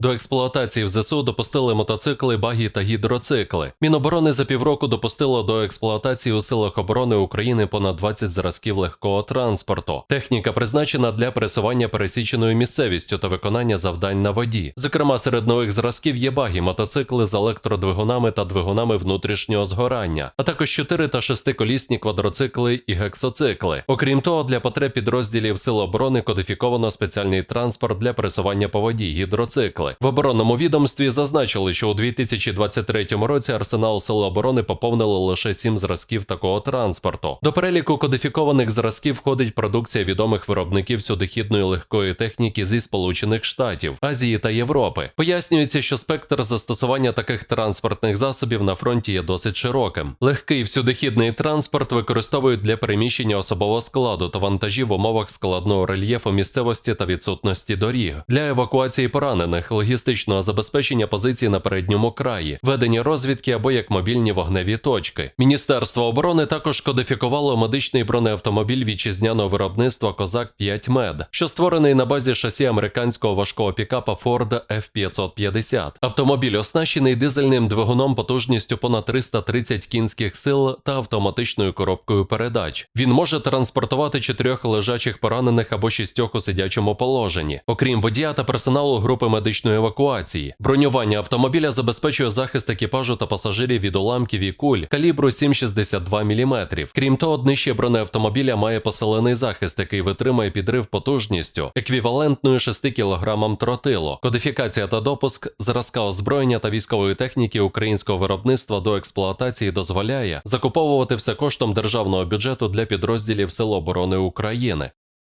До експлуатації в ЗСУ допустили мотоцикли, багі та гідроцикли. Міноборони за півроку допустило до експлуатації у силах оборони України понад 20 зразків легкого транспорту. Техніка призначена для пересування пересіченою місцевістю та виконання завдань на воді. Зокрема, серед нових зразків є багі, мотоцикли з електродвигунами та двигунами внутрішнього згорання, а також 4 та 6-колісні квадроцикли і гексоцикли. Окрім того, для потреб підрозділів Сил оборони кодифіковано спеціальний транспорт для пересування по воді гідроцикли. В оборонному відомстві зазначили, що у 2023 році арсенал Сил оборони поповнили лише 7 зразків такого транспорту. До переліку кодифікованих зразків входить продукція відомих виробників сюдохідної легкої техніки зі Сполучених Штатів, Азії та Європи. Пояснюється, що спектр застосування таких транспортних засобів на фронті є досить широким. Легкий всюдохідний транспорт використовують для переміщення особового складу та вантажів в умовах складного рельєфу місцевості та відсутності доріг, для евакуації поранених, логістичного забезпечення позицій на передньому краї, ведення розвідки або як мобільні вогневі точки. Міністерство оборони також кодифікувало медичний бронеавтомобіль вітчизняного виробництва Козак 5 Мед, що створений на базі шасі американського важкого пікапа Ford F550. Автомобіль оснащений дизельним двигуном потужністю понад 330 кінських сил та автоматичною коробкою передач. Він може транспортувати чотирьох лежачих поранених або шістьох у сидячому положенні, окрім водія та персоналу групи медичної евакуації. Бронювання автомобіля забезпечує захист екіпажу та пасажирів від уламків і куль калібру 7,62 мм. Крім того, днище бронеавтомобіля має посилений захист, який витримує підрив потужністю, еквівалентною 6 кг тротилу. Кодифікація та допуск зразка озброєння та військової техніки українського виробництва до експлуатації дозволяє закуповувати все коштом державного бюджету для підрозділів Сил оборони України.